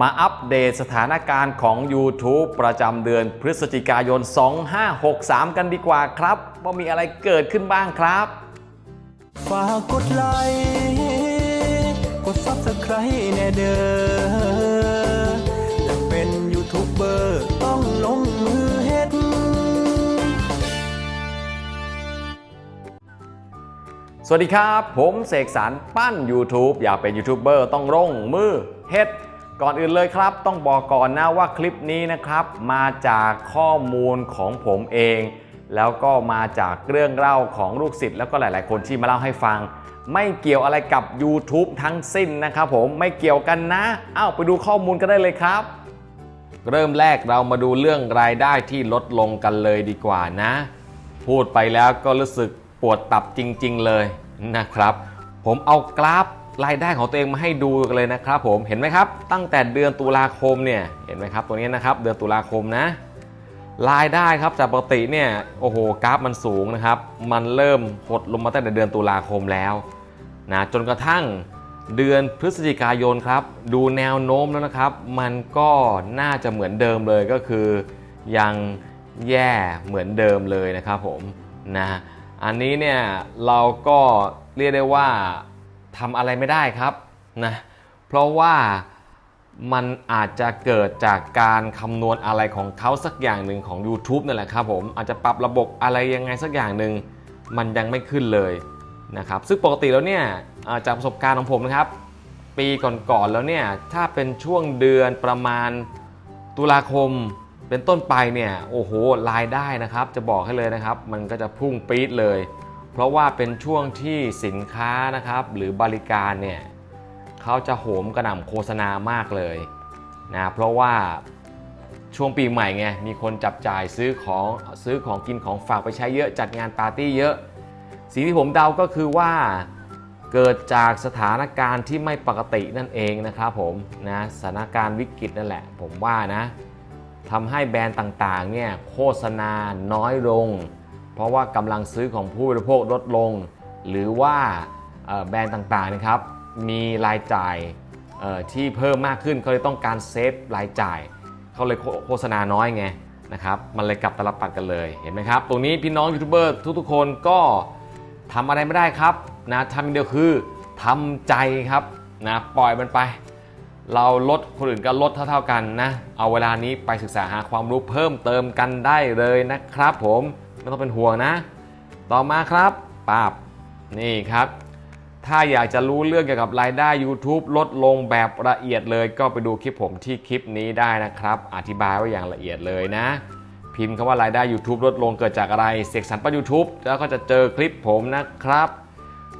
มาอัปเดตสถานการณ์ของ YouTube ประจำเดือนพฤศจิกายน 2563 กันดีกว่าครับ ว่ามีอะไรเกิดขึ้นบ้างครับ ฝากกดไลค์กดซับสไครต์แน่เด้ออยากเป็นยูทูบเบอร์ต้องลงมือเฮ็ดสวัสดีครับ ผมเสกสรรปั้น YouTube อยากเป็นยูทูบเบอร์ต้องร่งมือเฮ็ด ก่อนอื่นเลยครับ ต้องบอกก่อนนะว่าคลิปนี้นะครับ มาจากข้อมูลของผมเอง แล้วก็มาจากเรื่องเล่าของลูกศิษย์แล้วก็หลาย ๆ คนที่มาเล่าให้ฟัง ไม่เกี่ยวอะไรกับ YouTube ทั้งสิ้นนะครับผมไม่เกี่ยวกันนะเอ้าไปดูข้อมูลกันได้เลยครับ เริ่มแรกเรามาดูเรื่องรายได้ที่ลดลงกันเลยดีกว่านะ พูดไปแล้วก็รู้สึกปวดตับจริง ๆ เลยนะครับ ผมเอากราฟ รายได้ของตัวเองมาให้ดูกันเลยนะครับผมเห็นไหมครับ ตั้งแต่เดือนตุลาคมเนี่ยเห็นไหมครับตัวนี้นะครับเดือนตุลาคมนะรายได้ครับจากปกติเนี่ยโอ้โหกราฟมันสูงนะครับ มันเริ่มหดลงมาตั้งแต่เดือนตุลาคมแล้วนะจนกระทั่งเดือนพฤศจิกายนครับ ดูแนวโน้มแล้วนะครับ มันก็น่าจะเหมือนเดิมเลยก็คือ ยังแย่เหมือนเดิมเลยนะครับผมนะอันนี้เนี่ยเราก็เรียกได้ว่า ทำอะไรไม่ได้ครับนะเพราะว่ามันอาจจะเกิดจากการคำนวณอะไรของเขาสักอย่างหนึ่งของ YouTube นั่นแหละครับผมอาจจะปรับระบบอะไรยังไงสักอย่างหนึ่งมันยังไม่ขึ้นเลยนะครับซึ่งปกติแล้วเนี่ยาจากประสบการณ์ของผมนะครับ ปีก่อนๆแล้วเนี่ยถ้าเป็นช่วงเดือนประมาณตุลาคมเป็นต้นไปเนี่ยโอ้โหรายได้นะครับ จะบอกให้เลยนะครับ มันก็จะพุ่งปี๊ดเลย เพราะว่าเป็นช่วงที่สินค้านะครับ หรือบริการเนี่ยเขาจะโหมกระหน่ำโฆษณามากเลยนะเพราะว่าช่วงปีใหม่ไงมีคนจับจ่ายซื้อของซื้อของกินของฝากไปใช้เยอะจัดงานปาร์ตี้เยอะ สิ่งที่ผมเดาก็คือว่าเกิดจากสถานการณ์ที่ไม่ปกตินั่นเองนะครับผมนะสถานการณ์วิกฤตนั่นแหละ ผมว่านะทำให้แบรนด์ต่างๆเนี่ยโฆษณาน้อยลง เพราะว่ากำลังซื้อของผู้บริโภคลดลง หรือว่าแบรนด์ต่างๆนะครับ มีรายจ่ายที่เพิ่มมากขึ้นเขาเลยต้องการเซฟรายจ่ายเขาเลยโฆษณาน้อยไงนะครับมันเลยกลับตลปัดกันเลยเห็นไหมครับ ตรงนี้พี่น้องยูทูบเบอร์ทุกๆคนก็ทำอะไรไม่ได้ครับนะทำอย่างเดียวคือทำใจครับนะปล่อยมันไป เราลดคนอื่นก็ลดเท่าๆกันนะ เอาเวลานี้ไปศึกษาหาความรู้เพิ่มเติมกันได้เลยนะครับผม ไม่ต้องเป็นห่วงนะ ต่อมาครับปาบนี่ครับ ถ้าอยากจะรู้เรื่องเกี่ยวกับรายได้ YouTube ลดลงแบบละเอียดเลยก็ไปดูคลิปผมที่คลิปนี้ได้นะครับ อธิบายไว้อย่างละเอียดเลยนะ พิมพ์คำว่ารายได้ YouTube ลดลงเกิดจากอะไรเสกสรรป้า YouTube แล้วก็จะเจอคลิปผมนะครับ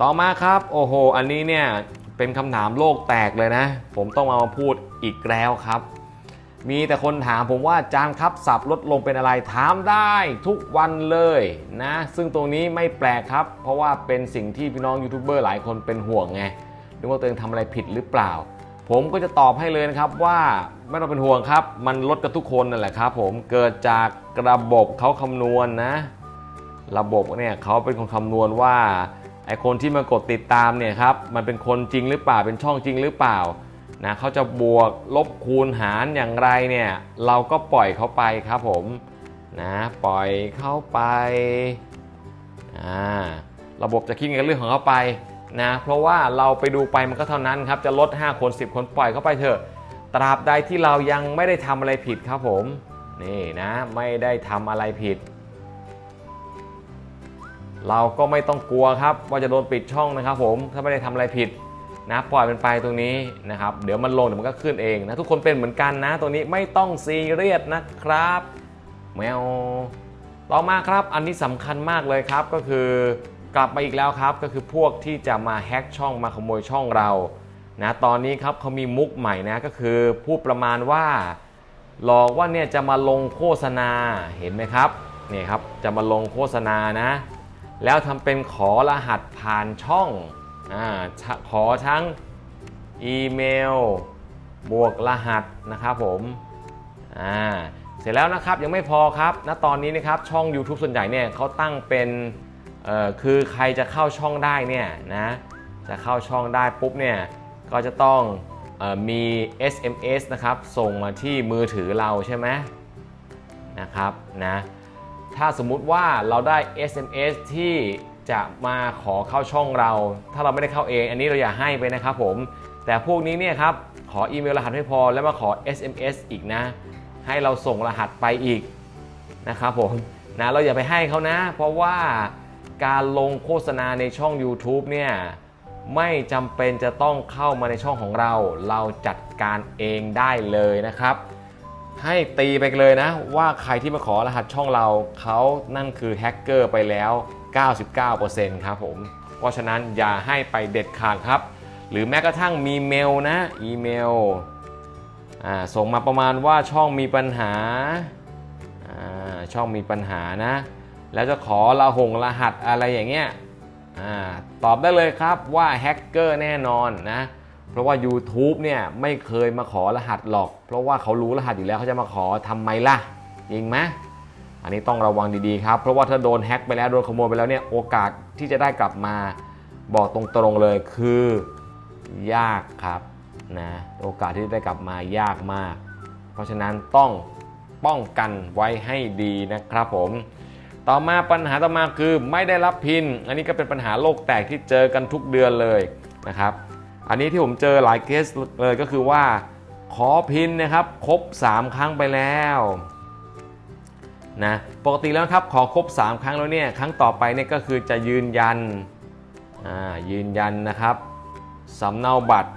ต่อมาครับ โอ้โห อันนี้เนี่ยเป็นคำถามโลกแตกเลยนะ ผมต้องมาพูดอีกแล้วครับ มีแต่คนถามผมว่าจานครับสับลดลงเป็นอะไรถามได้ทุกวันเลยนะ ซึ่งตรงนี้ไม่แปลกครับ เพราะว่าเป็นสิ่งที่พี่น้องยูทูบเบอร์หลายคนเป็นห่วงไงนึกว่าตัวเองทำอะไรผิดหรือเปล่า ผมก็จะตอบให้เลยนะครับว่าไม่ต้องเป็นห่วงครับ มันลดกันทุกคนนั่นแหละครับ ผมเกิดจากระบบเขาคำนวณนะ ระบบเนี่ยเขาเป็นคนคำนวณว่าไอคนที่มากดติดตามเนี่ยครับมันเป็นคนจริงหรือเปล่าเป็นช่องจริงหรือเปล่า นะเขาจะบวกลบคูณหารอย่างไรเนี่ยเราก็ปล่อยเขาไปครับผมนะปล่อยเข้าไปอ่าระบบจะคิดเงินเรื่องของเขาไปนะเพราะว่าเราไปดูไปมันก็เท่านั้นครับจะลด 5 คน 10 คนปล่อยเข้าไปเถอะ ตราบใดที่เรายังไม่ได้ทำอะไรผิดครับผมนี่นะไม่ได้ทำอะไรผิด เราก็ไม่ต้องกลัวครับว่าจะโดนปิดช่องนะครับผมถ้าไม่ได้ทำอะไรผิด นะปล่อยมันไปตรงนี้นะครับ เดี๋ยวมันลงเดี๋ยวมันก็ขึ้นเองนะทุกคนเป็นเหมือนกันนะตรงนี้ไม่ต้องซีเรียสนะครับแมวต่อมาครับอันนี้สำคัญมากเลยครับก็คือกลับมาอีกแล้วครับ ก็คือพวกที่จะมาแฮ็กช่องมาขโมยช่องเรานะตอนนี้ครับเขามีมุกใหม่นะก็คือพูดประมาณว่า หลอกว่าเนี่ยจะมาลงโฆษณาเห็นไหมครับนี่ครับจะมาลงโฆษณานะ แล้วทำเป็นขอรหัสผ่านช่อง อขอทั้งอีเมล บวกรหัสนะครับผมเสร็จแล้วนะครับยังไม่พอครับณตอนนี้นะครับช่อง YouTube ส่วนใหญ่เนี่ยเขาตั้งเป็นคือใครจะเข้าช่องได้เนี่ยนะจะเข้าช่องได้ปุ๊บเนี่ยก็จะต้องเออมี SMS นะครับส่งมาที่มือถือเราใช่ไหมนะครับนะถ้าสมมุติว่าเราได้ SMS ที่ จะมาขอเข้าช่องเรา ถ้าเราไม่ได้เข้าเอง อันนี้เราอย่าให้ไปนะครับผม แต่พวกนี้เนี่ยครับ ขออีเมลรหัสไม่พอแล้วมาขอ SMS อีกนะ ให้เราส่งรหัสไปอีกนะครับผมนะเราอย่าไปให้เขานะ เพราะว่าการลงโฆษณาในช่อง YouTube เนี่ยไม่จำเป็นจะต้องเข้ามาในช่องของเรา เราจัดการเองได้เลยนะครับ ให้ตีไปเลยนะ ว่าใครที่มาขอรหัสช่องเราเขานั่นคือแฮกเกอร์ไปแล้ว 99%ครับผม เพราะฉะนั้นอย่าให้ไปเด็ดขาดครับ หรือแม้กระทั่งมีเมลนะ อีเมลส่งมาประมาณว่าช่องมีปัญหาช่องมีปัญหานะ แล้วจะขอรหงรหัสอะไรอย่างเงี้ยตอบได้เลยครับว่าแฮกเกอร์แน่นอนนะ เพราะว่า YouTube เนี่ยไม่เคยมาขอรหัสหรอก เพราะว่าเขารู้รหัสอยู่แล้วเขาจะมาขอทำไมล่ะจริงไหมอันนี้ต้องระวังดีๆครับ เพราะว่าถ้าโดนแฮ็กไปแล้วโดนขโมยไปแล้วเนี่ยโอกาสที่จะได้กลับมาบอกตรงๆเลยคือยากครับนะโอกาสที่ได้กลับมายากมาก เพราะฉะนั้นต้องป้องกันไว้ให้ดีนะครับผม ต่อมาปัญหาต่อมาคือไม่ได้รับพิน อันนี้ก็เป็นปัญหาโลกแตกที่เจอกันทุกเดือนเลยนะครับ อันนี้ที่ผมเจอหลายเคสเลยก็คือว่าขอพินนะครับครบ 3 ครั้งไปแล้วนะปกติแล้วครับขอครบ 3 ครั้งแล้วเนี่ยครั้งต่อไปเนี่ยก็คือจะยืนยันอ่ายืนยันนะครับสำเนาบัตร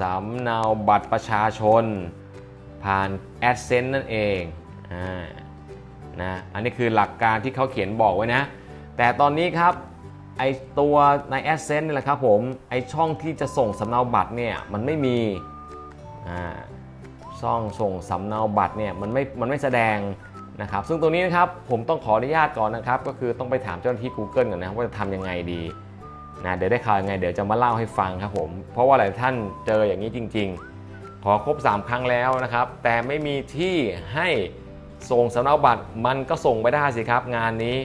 สำเนาบัตรประชาชน ผ่าน AdSense นั่นเองอ่านะอันนี้คือหลักการที่เขาเขียนบอกไว้นะ แต่ตอนนี้ครับ ไอตัวใน Adsense นี่แหละครับผมไอช่องที่จะส่งสำเนาบัตรเนี่ยมันไม่มีช่องส่งสำเนาบัตรเนี่ยมันไม่มันไม่แสดงนะครับซึ่งตรงนี้นะครับผมต้องขออนุญาตก่อนนะครับ ก็คือต้องไปถามเจ้าหน้าที่ Google ก่อนนะว่าจะทำยังไงดีนะเดี๋ยวได้ข่าวยังไงเดี๋ยวจะมาเล่าให้ฟังครับผม เพราะว่าหลายท่านเจออย่างนี้จริง ๆ ขอครบ 3 ครั้งแล้วนะครับ แต่ไม่มีที่ให้ส่งสำเนาบัตรมันก็ส่งไปได้สิครับงานนี้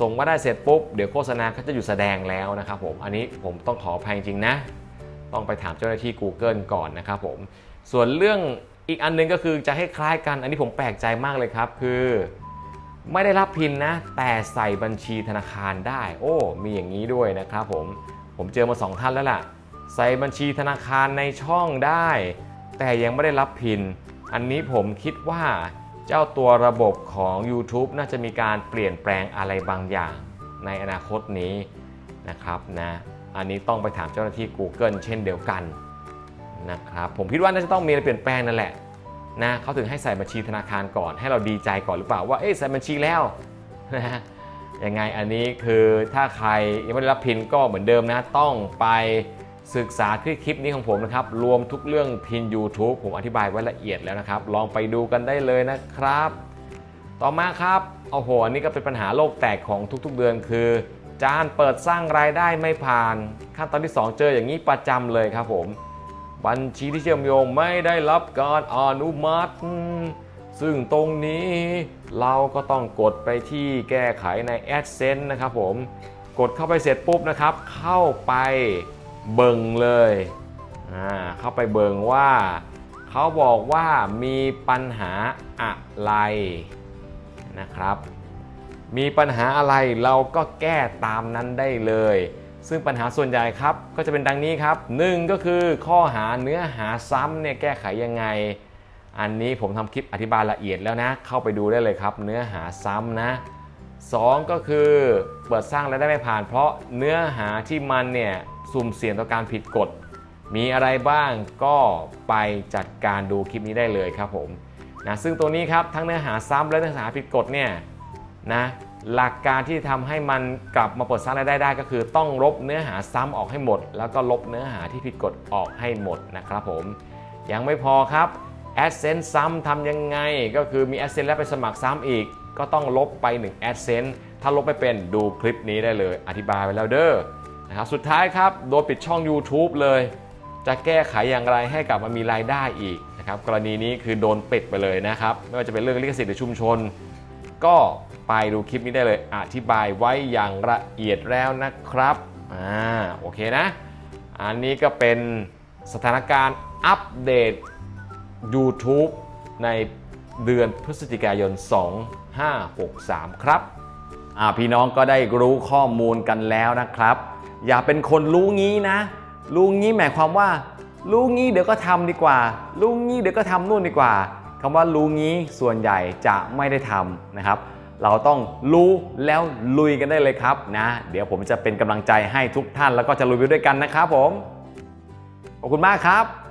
ส่งมาได้เสร็จปุ๊บเดี๋ยวโฆษณาก็จะหยุดแสดงแล้วนะครับผมอันนี้ผมต้องขออภัยจริงนะ ต้องไปถามเจ้าหน้าที่ Google ก่อนนะครับผมส่วนเรื่องอีกอันหนึงก็คือจะให้คล้ายกัน อันนี้ผมแปลกใจมากเลยครับ คือ ไม่ได้รับพินนะ แต่ใส่บัญชีธนาคารได้ โอ้ มีอย่างนี้ด้วยนะครับผมผมเจอมาสองท่านแล้วล่ะ ใส่บัญชีธนาคารในช่องได้ แต่ยังไม่ได้รับพิน อันนี้ผมคิดว่า เจ้าตัวระบบของ YouTube น่าจะมีการเปลี่ยนแปลงอะไรบางอย่างในอนาคตนี้นะครับนะอันนี้ต้องไปถามเจ้าหน้าที่ Google เช่นเดียวกันนะครับผมคิดว่าน่าจะต้องมีอะไรเปลี่ยนแปลงนั่นแหละนะเขาถึงให้ใส่บัญชีธนาคารก่อน ให้เราดีใจก่อนหรือเปล่าว่าเอ๊ะใส่บัญชีแล้วนะฮะยังไงอันนี้คือถ้าใครยังไม่ได้รับพินก็เหมือนเดิมนะต้องไป ศึกษาคลิปคลิปนี้ของผมนะครับ รวมทุกเรื่องพิน YouTube ผมอธิบายไว้ละเอียดแล้วนะครับ ลองไปดูกันได้เลยนะครับ ต่อมาครับโอ้โหอันนี้ก็เป็นปัญหาโลกแตกของทุกๆเดือนคือ จานเปิดสร้างรายได้ไม่ผ่าน ขั้นตอนที่ 2 เจออย่างนี้ประจำเลยครับผม บัญชีที่เชื่อมโยงไม่ได้รับการอนุมัติ ซึ่งตรงนี้เราก็ต้องกดไปที่แก้ไขใน AdSense นะครับผมกดเข้าไปเสร็จปุ๊บนะครับ เข้าไป เบิงเลยอ่าเข้าไปเบิงว่า เขาบอกว่ามีปัญหาอะไรนะครับ มีปัญหาอะไรเราก็แก้ตามนั้นได้เลย ซึ่งปัญหาส่วนใหญ่ครับก็จะเป็นดังนี้ครับหนึ่งก็คือข้อหาเนื้อหาซ้ำเนี่ยแก้ไขยังไง อันนี้ผมทำคลิปอธิบายละเอียดแล้วนะ เข้าไปดูได้เลยครับ เนื้อหาซ้ำนะสองก็คือเปิดสร้างและได้ไม่ผ่าน เพราะเนื้อหาที่มันเนี่ย สุ่มเสี่ยงต่อการผิดกฎ มีอะไรบ้างก็ไปจัดการดูคลิปนี้ได้เลยครับผมนะซึ่งตัวนี้ครับทั้งเนื้อหาซ้ำและเนื้อหาผิดกฎเนี่ยนะหลักการที่ทำให้มันกลับมาเปิดสร้างรายได้ได้ ก็คือต้องลบเนื้อหาซ้ำออกให้หมด แล้วก็ลบเนื้อหาที่ผิดกฎออกให้หมดนะครับผมยังไม่พอครับ AdSense ซ้ำทำยังไง ก็คือมี AdSense แล้วไปสมัครซ้ำอีก ก็ต้องลบไป 1 AdSense ถ้าลบไม่เป็นดูคลิปนี้ได้เลย อธิบายไปแล้วเด้อ นะครับสุดท้ายครับโดนปิดช่อง YouTube เลย จะแก้ไขอย่างไรให้กลับมามีรายได้อีกนะครับกรณีนี้คือโดนปิดไปเลยนะครับไม่ว่าจะเป็นเรื่องลิขสิทธิ์หรือชุมชน ก็ไปดูคลิปนี้ได้เลยอธิบายไว้อย่างละเอียดแล้วนะครับอ่าโอเคนะ อันนี้ก็เป็นสถานการณ์อัปเดต YouTube ในเดือนพฤศจิกายน 2563 ครับอ่าพี่น้องก็ได้รู้ข้อมูลกันแล้วนะครับ อย่าเป็นคนรู้งี้นะ รู้งี้หมายความว่า รู้งี้เดี๋ยวก็ทำดีกว่า รู้งี้เดี๋ยวก็ทำนู่นดีกว่าคำว่ารู้งี้ส่วนใหญ่จะไม่ได้ทำนะครับ เราต้องรู้แล้วลุยกันได้เลยครับนะ เดี๋ยวผมจะเป็นกำลังใจให้ทุกท่านแล้วก็จะลุยไปด้วยกันนะครับผม ขอบคุณมากครับ